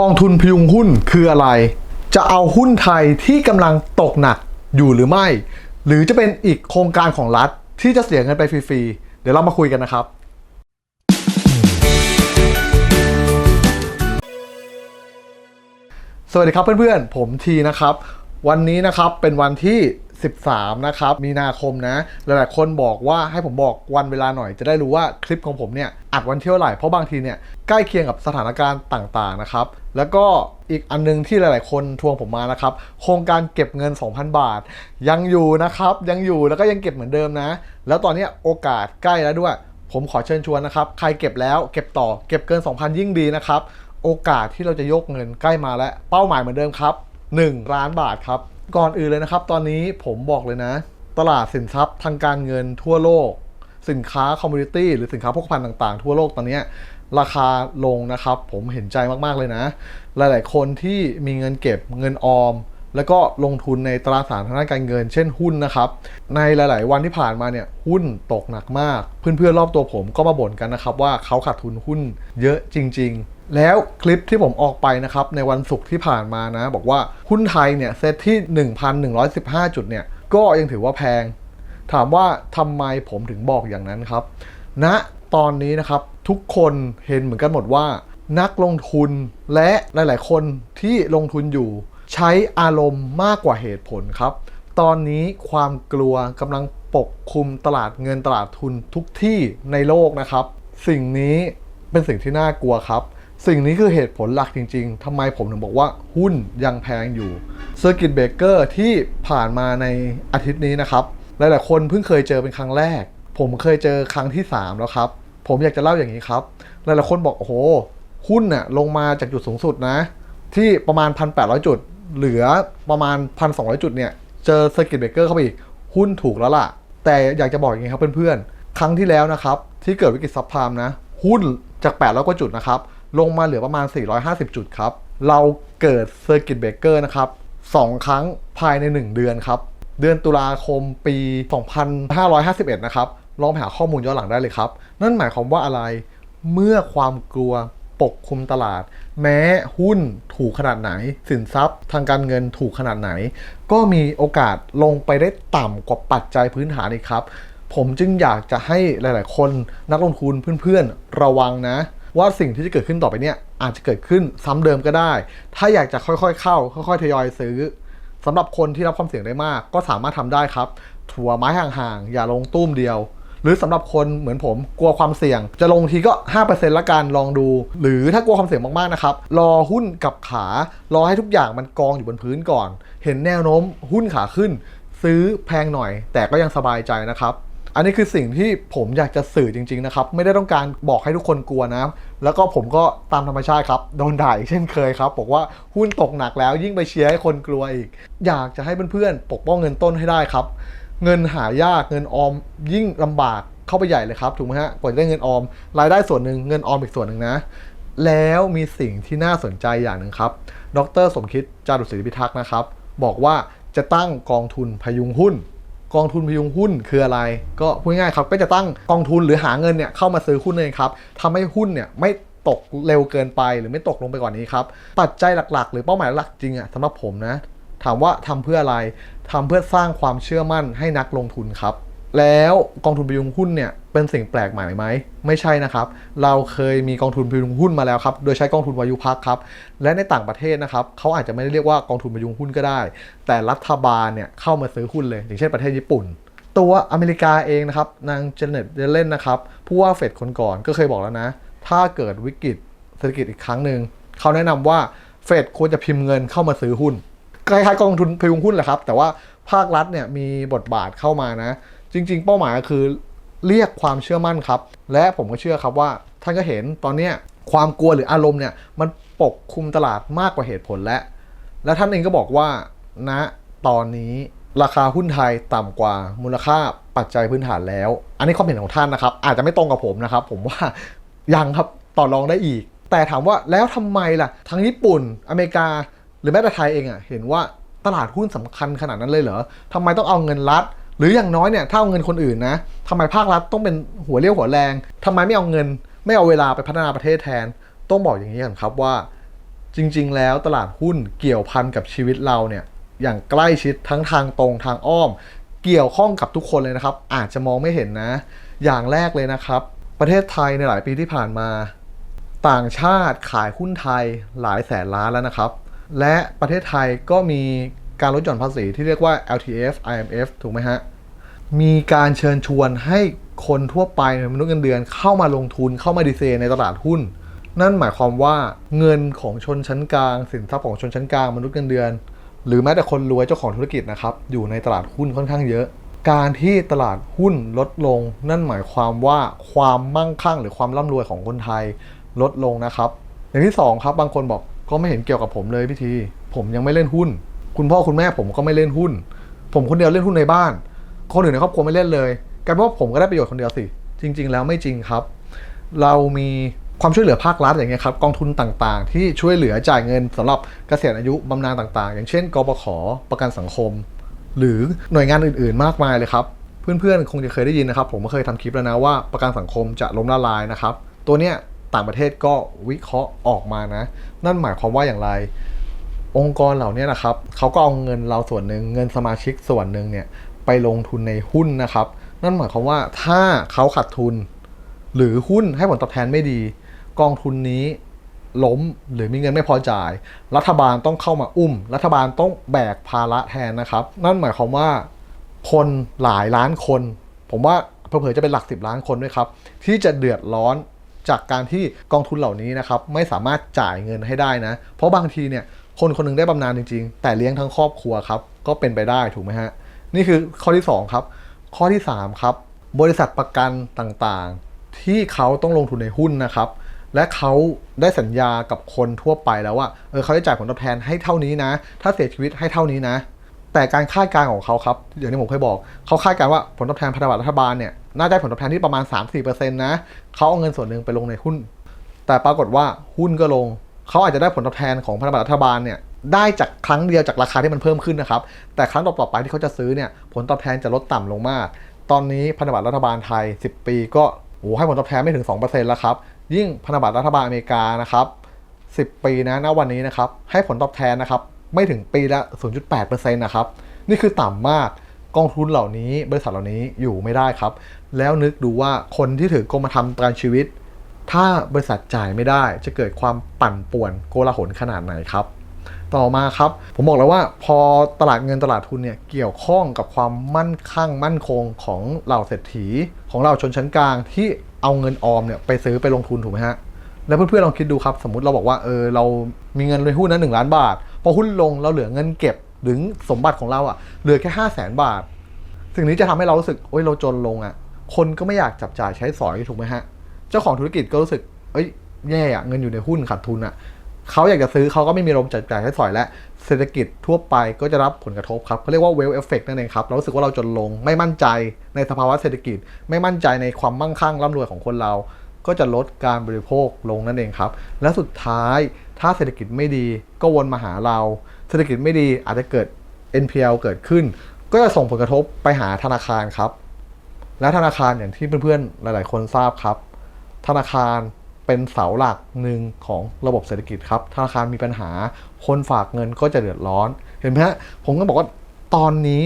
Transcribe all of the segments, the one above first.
กองทุนพยุงหุ้นคืออะไร จะเอาหุ้นไทยที่กำลังตกหนักอยู่หรือไม่ หรือจะเป็นอีกโครงการของรัฐที่จะเสียเงินไปฟรีๆ เดี๋ยวเรามาคุยกันนะครับ สวัสดีครับเพื่อนๆ ผมทีนะครับ วันนี้นะครับเป็นวันที่ 13 นะครับ มีนาคมนะ หลายๆคนบอกว่าให้ผมบอกวันเวลาหน่อยจะได้รู้ว่าคลิปของผมเนี่ยอัดวันเที่เท่าไหร่เพราะบางทีเนี่ยใกล้เคียงกับสถานการณ์ต่างๆนะครับ แล้วก็อีกอันนึงที่หลาย ๆ คนทวงผมมานะครับ โครงการเก็บเงิน 2,000 บาท ยังอยู่นะครับ ยังอยู่แล้วก็ยังเก็บเหมือนเดิมนะ แล้วตอนนี้โอกาสใกล้แล้วด้วย ผมขอเชิญชวนนะครับ ใครเก็บแล้วเก็บต่อ เก็บเกิน 2,000 ยิ่งดีนะครับ โอกาสที่เราจะยกเงินใกล้มาแล้ว เป้าหมายเหมือนเดิมครับ 1 ล้านบาทครับ ก่อนอื่นเลยนะครับ ตอนนี้ผมบอกเลยนะ ตลาดสินทรัพย์ทางการเงินทั่วโลก สินค้าคอมมูนิตี้หรือสินค้าพกพาต่างๆ ทั่วโลกตอนนี้ราคาลงนะครับ ผมเห็นใจมากๆเลยนะ หลายๆ คนที่มีเงินเก็บเงินออม แล้วก็ลงทุนในตราสารทางด้านการเงิน เช่นหุ้นนะครับ ในหลาย ๆ วันที่ผ่านมาเนี่ยหุ้นตกหนักมาก เพื่อนๆรอบตัวผมก็มาบ่นกันนะครับว่าเขาขาดทุนหุ้นเยอะจริง ๆ แล้วคลิปที่ผมออกไปนะครับในวันศุกร์ที่ผ่านมานะ บอกว่าหุ้นไทยเนี่ยเซตที่ 1,115 จุดเนี่ยก็ยังถือว่าแพง ถามว่าทำไมผมถึงบอกอย่างนั้นครับณตอนนี้นะครับทุกคนเห็นเหมือนกันหมดว่า นักลงทุนและหลาย ๆ คนที่ลงทุนอยู่ ใช้อารมณ์มากกว่าเหตุผลครับ ตอนนี้ความกลัวกำลังปกคลุมตลาดเงินตลาดทุนทุกที่ในโลกนะครับ สิ่งนี้เป็นสิ่งที่น่ากลัวครับ สิ่งนี้คือเหตุผลหลักจริง ๆทำไมผมถึงบอกว่าหุ้นยังแพงอยู่เซอร์กิตเบเกอร์ที่ผ่านมาในอาทิตย์นี้นะครับ หลายๆคนเพิ่งเคยเจอเป็นครั้งแรก ผมเคยเจอครั้งที่ 3 แล้วครับ ผมอยากจะเล่าอย่างนี้ครับ หลายๆคนบอกโอ้โห หุ้นน่ะลงมาจากจุดสูงสุดนะ ที่ประมาณ 1,800 จุด เหลือประมาณ 1,200 จุดเนี่ย เจอเซอร์กิตเบเกอร์เข้าไปอีก หุ้นถูกแล้วล่ะ แต่อยากจะบอกอย่างนี้ครับเพื่อนๆ ครั้งที่แล้วนะครับที่เกิดวิกฤตซับพามนะ หุ้นจาก800กว่าจุดนะครับ ลงมาเหลือประมาณ 450 จุดครับ เราเกิดเซอร์กิตเบรกเกอร์นะครับ 2 ครั้งภายใน 1 เดือนครับ เดือนตุลาคมปี 2551 นะครับ ลองไปหาข้อมูลย้อนหลังได้เลยครับ นั่นหมายความว่าอะไร เมื่อความกลัวปกคลุมตลาด แม้หุ้นถูกขนาดไหน สินทรัพย์ ทางการเงินถูกขนาดไหน ก็มีโอกาสลงไปได้ต่ำกว่าปัจจัยพื้นฐานอีกครับ ผมจึงอยากจะให้หลาย ๆ คนนักลงทุนเพื่อน ๆ ระวังนะ ว่าสิ่งที่จะเกิดขึ้นต่อไปเนี่ยอาจจะเกิดขึ้นซ้ำเดิมก็ได้ ถ้าอยากจะค่อยๆ เข้า ค่อยๆทยอยซื้อสำหรับคนที่รับความเสี่ยงได้มาก ก็สามารถทำได้ครับ ถั่วไม้ห่างๆ อย่าลงตุ้มเดียว หรือสำหรับคนเหมือนผมกลัวความเสี่ยง จะลงทีก็ 5%ละกันลองดู หรือถ้ากลัวความเสี่ยงมากๆนะครับรอหุ้นกับขารอให้ทุกอย่างมันกองอยู่บนพื้นก่อน เห็นแนวโน้มหุ้นขาขึ้น ซื้อแพงหน่อย แต่ก็ยังสบายใจนะครับ อันนี้คือสิ่งที่ผมอยากจะสื่อจริง ๆ นะครับ ไม่ได้ต้องการบอกให้ทุกคนกลัวนะ แล้วก็ผมก็ตามธรรมชาติครับ โดนด่าอีกเช่นเคยครับ บอกว่าหุ้นตกหนักแล้วยิ่งไปเชียร์ให้คนกลัวอีก อยากจะให้เพื่อนๆ ปกป้องเงินต้นให้ได้ครับ เงินหายากเงินออมยิ่งลำบากเข้าไปใหญ่เลยครับ ถูกไหมฮะ กว่าจะได้เงินออม รายได้ส่วนหนึ่งเงินออมอีกส่วนหนึ่งนะ แล้วมีสิ่งที่น่าสนใจอย่างหนึ่งครับ ดร สมคิดจารุศรีพิทักษ์นะครับ บอกว่าจะตั้งกองทุนพยุงหุ้น กองทุนพยุงหุ้นคืออะไร ก็พูดง่ายๆครับ ก็จะตั้งกองทุนหรือหาเงินเนี่ยเข้ามาซื้อหุ้นเลยครับทำให้หุ้นเนี่ยไม่ตกเร็วเกินไปหรือไม่ตกลงไปกว่านี้ครับ ปัจจัยหลักๆ หรือเป้าหมายหลักจริงอะสำหรับผมนะ ถามว่าทำเพื่ออะไรทำเพื่อสร้างความเชื่อมั่นให้นักลงทุนครับ แล้วกองทุนพยุงหุ้นเนี่ยเป็นสิ่งแปลกใหม่ไหมไม่ใช่นะครับ เราเคยมีกองทุนพยุงหุ้นมาแล้วครับโดยใช้กองทุนวายุพักครับและในต่างประเทศนะครับเขาอาจจะไม่ได้เรียกว่ากองทุนพยุงหุ้นก็ได้ แต่รัฐบาลเนี่ยเข้ามาซื้อหุ้นเลย อย่างเช่นประเทศญี่ปุ่น ตัวอเมริกาเองนะครับนางเจเน็ตเดเลนนะครับผู้ว่าเฟดคนก่อนก็เคยบอกแล้วนะ ถ้าเกิดวิกฤตเศรษฐกิจอีกครั้งหนึ่งเขาแนะนำว่าเฟดควรจะพิมพ์เงินเข้ามาซื้อหุ้นคล้ายๆกองทุนพยุงหุ้นแหละครับแต่ว่าภาครัฐเนี่ยมีบทบาทเข้ามานะ จริง ๆ เป้าหมายก็คือเรียกความเชื่อมั่นครับ และผมก็เชื่อครับว่าท่านก็เห็นตอนเนี้ยความกลัวหรืออารมณ์เนี่ยมันปกคลุมตลาดมากกว่าเหตุผลและ และท่านเองก็บอกว่าณตอนนี้ราคาหุ้นไทยต่ำกว่ามูลค่าปัจจัยพื้นฐานแล้ว อันนี้ความเห็นของท่านนะครับ อาจจะไม่ตรงกับผมนะครับ ผมว่ายังครับต่อรองได้อีก แต่ถามว่าแล้วทำไมล่ะ ทั้งญี่ปุ่น อเมริกา หรือแม้แต่ไทยเองอะ่ะเห็นว่าตลาดหุ้นสำคัญขนาดนั้นเลยเหรอทำไมต้องเอาเงินรัฐ หรืออย่างน้อยเนี่ยถ้าเอาเงินคนอื่นนะทำไมภาครัฐต้องเป็นหัวเรี่ยวหัวแรงทำไมไม่เอาเงิน ไม่เอาเวลาไปพัฒนาประเทศแทน ต้องบอกอย่างนี้ก่อนครับว่า จริง ๆ แล้วตลาดหุ้นเกี่ยวพันกับชีวิตเราเนี่ยอย่างใกล้ชิดทั้งทางตรงทางอ้อม เกี่ยวข้องกับทุกคนเลยนะครับ อาจจะมองไม่เห็นนะ อย่างแรกเลยนะครับ ประเทศไทยในหลายปีที่ผ่านมา ต่างชาติขายหุ้นไทยหลายแสนล้านแล้วนะครับ และประเทศไทยก็มี การลดหย่อนภาษีที่เรียกว่า LTF IMF ถูกไหมฮะ มีการเชิญชวนให้คนทั่วไปมนุษย์เงินเดือนเข้ามาลงทุนเข้ามาดีเซในตลาดหุ้น นั่นหมายความว่าเงินของชนชั้นกลาง สินทรัพย์ของชนชั้นกลางมนุษย์เงินเดือน หรือแม้แต่คนรวยเจ้าของธุรกิจนะครับอยู่ในตลาดหุ้นค่อนข้างเยอะ การที่ตลาดหุ้นลดลง นั่นหมายความว่าความมั่งคั่ง หรือความร่ำรวยของคนไทยลดลงนะครับ อย่างที่สองครับบางคนบอกก็ไม่เห็นเกี่ยวกับผมเลยพี่ที ผมยังไม่เล่นหุ้น คุณพ่อคุณแม่ผมก็ไม่เล่นหุ้น ผมคนเดียวเล่นหุ้นในบ้าน คนอื่นในครอบครัวไม่เล่นเลยกลายเป็นว่าผมก็ได้ประโยชน์คนเดียวสิ จริง ๆ แล้วไม่จริงครับ เรามีความช่วยเหลือภาครัฐอย่างเงี้ยครับกองทุนต่างๆ ที่ช่วยเหลือจ่ายเงินสำหรับเกษียณอายุบำนาญต่างๆ อย่างเช่นกบขประกันสังคม หรือหน่วยงานอื่นๆ มากมายเลยครับ เพื่อนๆ คงจะเคยได้ยินนะครับ ผมก็เคยทำคลิปแล้วนะว่าประกันสังคมจะล้มละลายนะครับ ตัวเนี้ยต่างประเทศก็วิเคราะห์ออกมานะ นั่นหมายความว่าอย่างไร องค์กรเหล่านี้นะครับเขาก็เอาเงินเราส่วนหนึ่งเงินสมาชิกส่วนหนึ่งเนี่ยไปลงทุนในหุ้นนะครับ นั่นหมายความว่าถ้าเขาขาดทุน หรือหุ้นให้ผลตอบแทนไม่ดี กองทุนนี้ล้มหรือมีเงินไม่พอจ่าย รัฐบาลต้องเข้ามาอุ้ม รัฐบาลต้องแบกภาระแทนนะครับ นั่นหมายความว่าคนหลายล้านคน ผมว่าเผลอจะเป็นหลักสิบล้านคนด้วยครับ ที่จะเดือดร้อนจากการที่กองทุนเหล่านี้นะครับ ไม่สามารถจ่ายเงินให้ได้นะ เพราะบางทีเนี่ย คนคนหนึงได้บำนาญจริง ๆ แต่เลี้ยงทั้งครอบครัวครับ ก็เป็นไปได้ถูกไหมฮะ นี่คือข้อที่ 2 ครับ ข้อที่ 3 ครับ บริษัทประกันต่างๆ ที่เขาต้องลงทุนในหุ้นนะครับ และเขาได้สัญญากับคนทั่วไปแล้วว่าเออเขาได้จ่ายผลตอบแทนให้เท่านี้นะ ถ้าเสียชีวิตให้เท่านี้นะ แต่การคาดการณ์ของเขาครับอย่างที่ผมเคยบอก เขาคาดการณ์ว่าผลตอบแทนพันธบัตรรัฐบาลเนี่ยน่าจะได้ผลตอบแทนที่ประมาณ 3-4%นะเขาเอาเงินส่วนหนึ่งไปลงในหุ้นแต่ปรากฏว่าหุ้นก็ลง เขาอาจจะได้ผลตอบแทนของพันธบัตรรัฐบาลเนี่ยได้จากครั้งเดียวจากราคาที่มันเพิ่มขึ้นนะครับ แต่ครั้งต่อๆไปที่เขาจะซื้อเนี่ยผลตอบแทนจะลดต่ำลงมาก ตอนนี้พันธบัตรรัฐบาลไทย 10 ปีก็โอ้โหให้ผลตอบแทนไม่ถึง 2%แล้วครับ ยิ่งพันธบัตรรัฐบาลอเมริกานะครับ10 ปีนะณวันนี้นะครับให้ผลตอบแทนนะครับไม่ถึงปีละ 0.8%นะครับนี่คือต่ำมากกองทุนเหล่านี้ บริษัทเหล่านี้อยู่ไม่ได้ครับ แล้วนึกดูว่าคนที่ถือกรมธรรม์ประกันชีวิต ถ้าบริษัทจ่ายไม่ได้จะเกิดความปั่นป่วนโกลาหลขนาดไหนครับ ต่อมาครับ ผมบอกแล้วว่าพอตลาดเงินตลาดทุนเนี่ยเกี่ยวข้องกับความมั่นคั่งมั่นคงของเหล่าเศรษฐี ของเหล่าชนชั้นกลางที่เอาเงินออมเนี่ยไปซื้อไปลงทุนถูกไหมฮะแล้วเพื่อนๆลองคิดดูครับ สมมติเราบอกว่าเออเรามีเงินในหุ้นนั้นหนึ่งล้านบาท พอหุ้นลงเราเหลือเงินเก็บหรือสมบัติของเราอะ่ะเหลือแค่ห้าแสนบาทสิ่งนี้จะทำให้เรารู้สึกโอ้ยเราจนลงอะ่ะคนก็ไม่อยากจับจ่ายใช้สอยถูกไหมฮะ จ้าของธุรกิจก็รู้สึก เอ้ย แย่อะเงินอยู่ในหุ้นขาดทุนอะ่ะเขาอยากจะซื้อเขาก็ไม่มีลมจับจ่ายใช้สอยและเศรษฐกิจทั่วไปก็จะรับผลกระทบครับเขาเรียกว่า well effect นั่นเองครับ เรารู้สึกว่าเราจนลง ไม่มั่นใจในสภาวะเศรษฐกิจ ไม่มั่นใจในความมั่งคั่งร่ำรวยของคนเรา ก็จะลดการบริโภคลงนั่นเองครับ และสุดท้ายถ้าเศรษฐกิจไม่ดีก็วนมาหาเรา เศรษฐกิจไม่ดีอาจจะเกิด NPL เกิดขึ้น ก็จะส่งผลกระทบไปหาธนาคารครับ และธนาคารอย่างที่เพื่อนๆหลาย ๆ คนทราบครับ ธนาคารเป็นเสาหลักหนึ่งของระบบเศรษฐกิจครับ ธนาคารมีปัญหา คนฝากเงินก็จะเดือดร้อน เห็นไหมฮะ ผมก็บอกว่าตอนนี้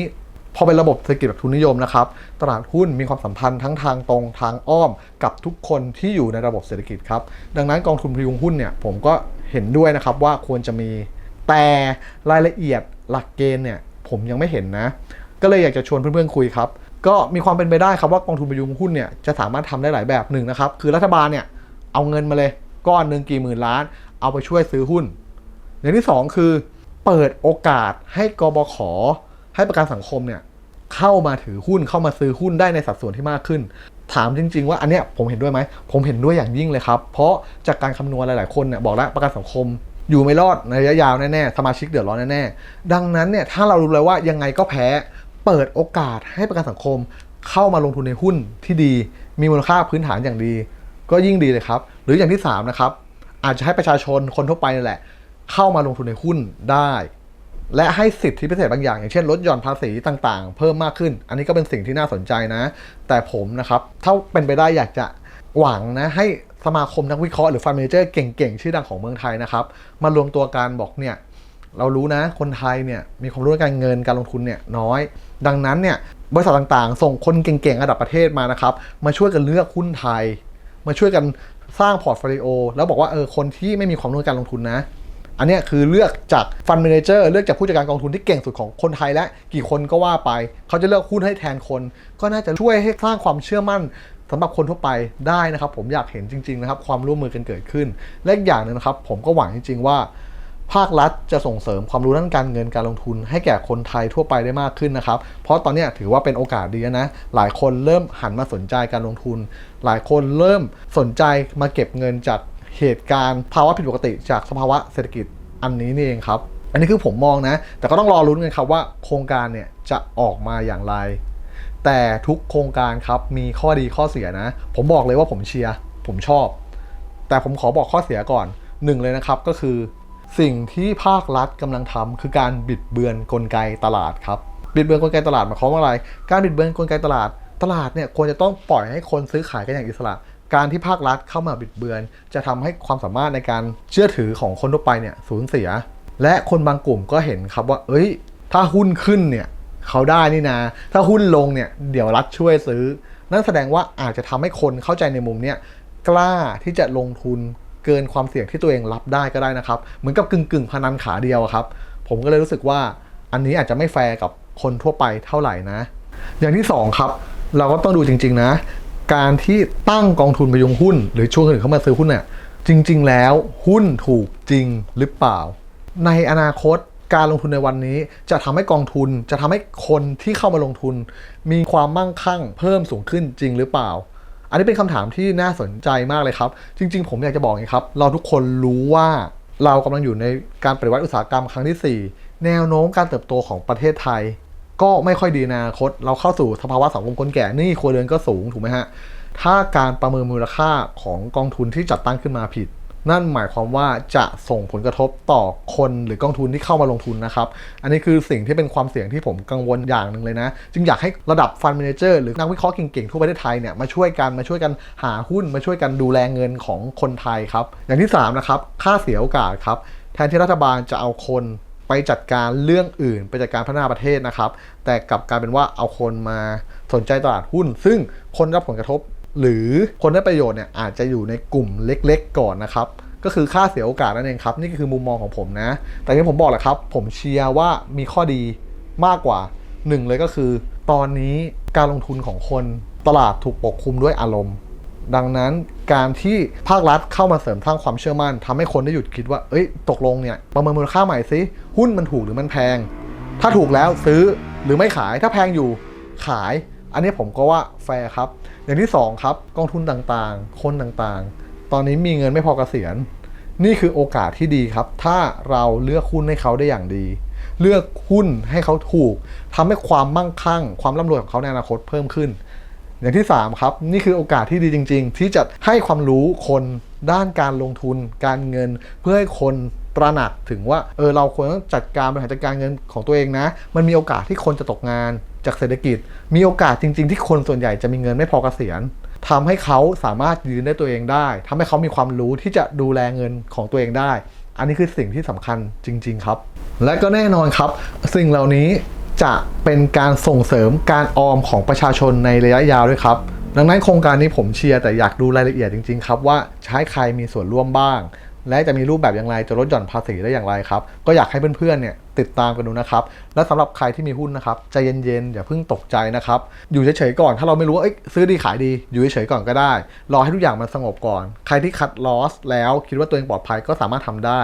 พอเป็นระบบเศรษฐกิจแบบทุนนิยมนะครับ ตลาดหุ้นมีความสัมพันธ์ทั้งทางตรงทางอ้อมกับทุกคนที่อยู่ในระบบเศรษฐกิจครับ ดังนั้นกองทุนพยุงหุ้นเนี่ยผมก็เห็นด้วยนะครับว่าควรจะมี แต่รายละเอียดหลักเกณฑ์เนี่ยผมยังไม่เห็นนะ ก็เลยอยากจะชวนเพื่อนๆคุยครับ ก็มีความเป็นไปได้ครับว่ากองทุนพยุงหุ้นเนี่ยจะสามารถทำได้หลายแบบหนึ่งนะครับคือรัฐบาลเนี่ยเอาเงินมาเลยก้อนหนึ่งกี่หมื่นล้าน เอาไปช่วยซื้อหุ้น อย่างที่สองคือ เปิดโอกาสให้กบขให้ประกันสังคมเนี่ยเข้ามาถือหุ้นเข้ามาซื้อหุ้นได้ในสัดส่วนที่มากขึ้น ถามจริง ๆ ว่าอันเนี้ยผมเห็นด้วยไหมผมเห็นด้วยอย่างยิ่งเลยครับ เพราะจากการคำนวณหลายๆคนเนี่ยบอกแล้วประกันสังคมอยู่ไม่รอดในระยะยาวแน่ๆสมาชิกเดือดร้อนแน่ๆดังนั้นเนี่ยถ้าเรารู้เลยว่ายังไงก็แพ้ เปิดโอกาสให้ประกันสังคมเข้ามาลงทุนในหุ้นที่ดี มีมูลค่าพื้นฐานอย่างดี ก็ยิ่งดีเลยครับ หรืออย่างที่สามนะครับอาจจะให้ประชาชนคนทั่วไปนั่แหละ เข้ามาลงทุนในหุ้นได้ และให้สิทธิพิเศษบางอย่าง อย่างเช่นลดหย่อนภาษีต่างๆ เพิ่มมากขึ้น อันนี้ก็เป็นสิ่งที่น่าสนใจนะ แต่ผมนะครับถ้าเป็นไปได้อยากจะหวังนะให้สมาคมนักวิเคราะห์หรือฟันเมเจอร์เก่งๆ ชื่อดังของเมืองไทยนะครับมารวมตัวกันบอกเนี่ย เรารู้นะ คนไทยเนี่ยมีความรู้เรื่องการเงินการลงทุนเนี่ยน้อย ดังนั้นเนี่ยบริษัทต่างๆ ส่งคนเก่งๆระดับประเทศมานะครับ มาช่วยกันเลือกหุ้นไทย มาช่วยกันสร้างพอร์ตโฟลิโอแล้วบอกว่าเออคนที่ไม่มีความรู้การลงทุนนะ อันนี้คือเลือกจากฟันเมนเจอร์เลือกจากผู้จัดการกองทุนที่เก่งสุดของคนไทยและกี่คนก็ว่าไป เขาจะเลือกหุ้นให้แทนคน ก็น่าจะช่วยให้สร้างความเชื่อมั่นสำหรับคนทั่วไปได้นะครับ ผมอยากเห็นจริง ๆ นะครับ ความร่วมมือกันเกิดขึ้น และอีกอย่างหนึงนะครับ ผมก็หวังจริง ๆ ว่า ภาครัฐจะส่งเสริมความรู้ด้านการเงินการลงทุน ให้แก่คนไทยทั่วไปได้มากขึ้นนะครับ เพราะตอนนี้ถือว่าเป็นโอกาสดีนะ หลายคนเริ่มหันมาสนใจการลงทุน หลายคนเริ่มสนใจมาเก็บเงินจากเหตุการณ์ภาวะผิดปกติจากสภาวะเศรษฐกิจอันนี้นี่เองครับ อันนี้คือผมมองนะ แต่ก็ต้องรอรุ้นกันครับว่าโครงการเนี่ยจะออกมาอย่างไร แต่ทุกโครงการครับมีข้อดีข้อเสียนะ ผมบอกเลยว่าผมเชียร์ผมชอบ แต่ผมขอบอกข้อเสียก่อนหนึ่งเลยนะครับก็คือ สิ่งที่ภาครัฐกำลังทำคือการบิดเบือนกลไกตลาดครับบิดเบือนกลไกตลาดหมายความว่าอะไร การบิดเบือนกลไกตลาด ตลาดเนี่ยควรจะต้องปล่อยให้คนซื้อขายกันอย่างอิสระ การที่ภาครัฐเข้ามาบิดเบือน จะทำให้ความสามารถในการเชื่อถือของคนทั่วไปเนี่ยสูญเสีย และคนบางกลุ่มก็เห็นครับว่า เอ้ย ถ้าหุ้นขึ้นเนี่ยเขาได้นี่นะ ถ้าหุ้นลงเนี่ยเดี๋ยวรัฐช่วยซื้อ นั่นแสดงว่าอาจจะทำให้คนเข้าใจในมุมเนี้ยกล้าที่จะลงทุน เกินความเสี่ยงที่ตัวเองรับได้ก็ได้นะครับ เหมือนกับกึ่งกึ่งๆพนันขาเดียวครับ ผมก็เลยรู้สึกว่าอันนี้อาจจะไม่แฟร์กับคนทั่วไปเท่าไหร่นะ อย่างที่สองครับ เราก็ต้องดูจริง ๆ นะ การที่ตั้งกองทุนพยุงหุ้น หรือชวนคนอื่นเข้ามาซื้อหุ้นเนี่ยจริง ๆ แล้วหุ้นถูกจริงหรือเปล่า ในอนาคตการลงทุนในวันนี้จะทำให้กองทุนจะทำให้คนที่เข้ามาลงทุน มีความมั่งคั่งเพิ่มสูงขึ้นจริงหรือเปล่า อันนี้เป็นคำถามที่น่าสนใจมากเลยครับ จริง ๆ ผมอยากจะบอกอย่างนี้ครับ เราทุกคนรู้ว่าเรากำลังอยู่ในการปฏิวัติอุตสาหกรรมครั้งที่ 4 แนวโน้มการเติบโตของประเทศไทย ก็ไม่ค่อยดีในอนาคต เราเข้าสู่สภาวะสังคมคนแก่หนี่ครัวเรือนก็สูงถูกไหมฮะถ้าการประเมินมูลค่าของกองทุนที่จัดตั้งขึ้นมาผิด นั่นหมายความว่าจะส่งผลกระทบต่อคนหรือกองทุนที่เข้ามาลงทุนนะครับ อันนี้คือสิ่งที่เป็นความเสี่ยงที่ผมกังวลอย่างหนึ่งเลยนะ จึงอยากให้ระดับฟัน d มนเจอร์หรือนักวิเคราะห์เก่งๆทั่วประเทศไทยเนี่ยมาช่วยกันมาช่วยกันหาหุ้นมาช่วยกันดูแลเงินของคนไทยครับ อย่างที่สามนะครับค่าเสียโอกาสครับแทนที่รัฐบาลจะเอาคนไปจัดการเรื่องอื่น ไปจัดการพัฒนาประเทศนะครับ แต่กลับกลายเป็นว่าเอาคนมาสนใจตลาดหุ้น ซึ่งคนรับผลกระทบ หรือคนได้ประโยชน์เนี่ยอาจจะอยู่ในกลุ่มเล็กๆ ก่อนนะครับก็คือค่าเสียโอกาสนั่นเองครับ นี่ก็คือมุมมองของผมนะ แต่ที่ผมบอกแหละครับ ผมเชียร์ว่ามีข้อดีมากกว่าหนึ่งเลยก็คือ ตอนนี้การลงทุนของคนตลาดถูกปกคลุมด้วยอารมณ์ ดังนั้นการที่ภาครัฐเข้ามาเสริมสร้างความเชื่อมั่นทำให้คนได้หยุดคิดว่าเอ้ยตกลงเนี่ยประเมินมูลค่าใหม่ซิหุ้นมันถูกหรือมันแพง ถ้าถูกแล้วซื้อหรือไม่ขายถ้าแพงอยู่ขาย อันนี้ผมก็ว่าแฟร์ครับ อย่างที่สองครับ กองทุนต่างๆ คนต่างๆ ตอนนี้มีเงินไม่พอเกษียณ นี่คือโอกาสที่ดีครับ ถ้าเราเลือกหุ้นให้เขาได้อย่างดี เลือกหุ้นให้เขาถูกทำให้ความมั่งคั่ง ความร่ำรวยของเขาในอนาคตเพิ่มขึ้น อย่างที่ 3 ครับ นี่คือโอกาสที่ดีจริง ๆ ที่จะให้ความรู้คนด้านการลงทุน การเงินเพื่อให้คนตระหนักถึงว่าเออเราควรต้องจัดการบริหารจัดการเงินของตัวเองนะ มันมีโอกาสที่คนจะตกงาน จากเศรษฐกิจ มีโอกาสจริง ๆ ที่คนส่วนใหญ่จะมีเงินไม่พอเกษียณทำให้เขาสามารถยืนได้ตัวเองได้ทำให้เขามีความรู้ที่จะดูแลเงินของตัวเองได้ อันนี้คือสิ่งที่สำคัญจริง ๆ ครับ และก็แน่นอนครับ สิ่งเหล่านี้จะเป็นการส่งเสริมการออมของประชาชนในระยะยาวด้วยครับ ดังนั้นโครงการนี้ผมเชียร์แต่อยากดูรายละเอียดจริง ๆ ครับว่าให้ใครมีส่วนร่วมบ้าง และจะมีรูปแบบอย่างไรจะลดหย่อนภาษีได้อย่างไรครับ ก็อยากให้เพื่อนๆเนี่ยติดตามกันดูนะครับ และสำหรับใครที่มีหุ้นนะครับใจเย็นๆอย่าเพิ่งตกใจนะครับ อยู่เฉยๆก่อนถ้าเราไม่รู้ว่าเอ้ซื้อดีขายดี อยู่เฉยๆก่อนก็ได้ รอให้ทุกอย่างมันสงบก่อน ใครที่คัดลอสแล้วคิดว่าตัวเองปลอดภัยก็สามารถทำได้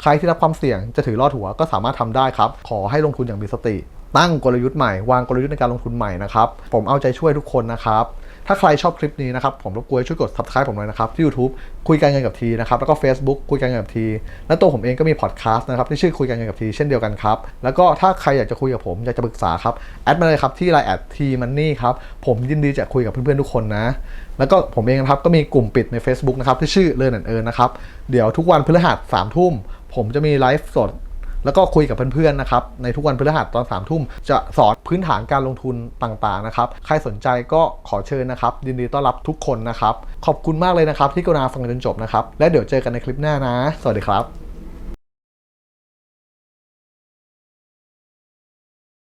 ใครที่รับความเสี่ยงจะถือรอดหัวก็สามารถทำได้ครับ ขอให้ลงทุนอย่างมีสติ ตั้งกลยุทธ์ใหม่ วางกลยุทธ์ในการลงทุนใหม่นะครับผมเอาใจช่วยทุกคนนะครับ ถ้าใครชอบคลิปนี้นะครับ ผมรบกวนช่วยกด subscribe ผมหน่อยนะครับ ที่ YouTube คุยกันเงินกับทีนะครับ แล้วก็ Facebook คุยกันเงินกับที และตัวผมเองก็มีพอดแคสต์นะครับ ที่ชื่อคุยกันเงินกับทีเช่นเดียวกันครับ แล้วก็ถ้าใครอยากจะคุยกับผม อยากจะปรึกษาครับ แอดมาเลยครับ ที่ไลน์แอดทีมันนี่ครับ ผมยินดีจะคุยกับเพื่อนๆทุกคนนะ แล้วก็ผมเองนะครับก็มีกลุ่มปิดใน Facebook นะครับที่ชื่อเลิร์นแอนเอิร์นะครับเดี๋ยวทุกวันพฤหัสสามทุ่มผมจะมีไลฟ์สด แล้วก็คุยกับเพื่อนๆนะครับในทุกวันพฤหัสตอน3ามทุ่มจะสอนพื้นฐานการลงทุนต่างๆนะครับใครสนใจก็ขอเชิญนะครับยินดีต้อนรับทุกคนนะครับ ขอบคุณมากเลยนะครับที่กรุณาฟังจนจบนะครับและเดี๋ยวเจอกันในคลิปหน้านะ สวัสดีครับ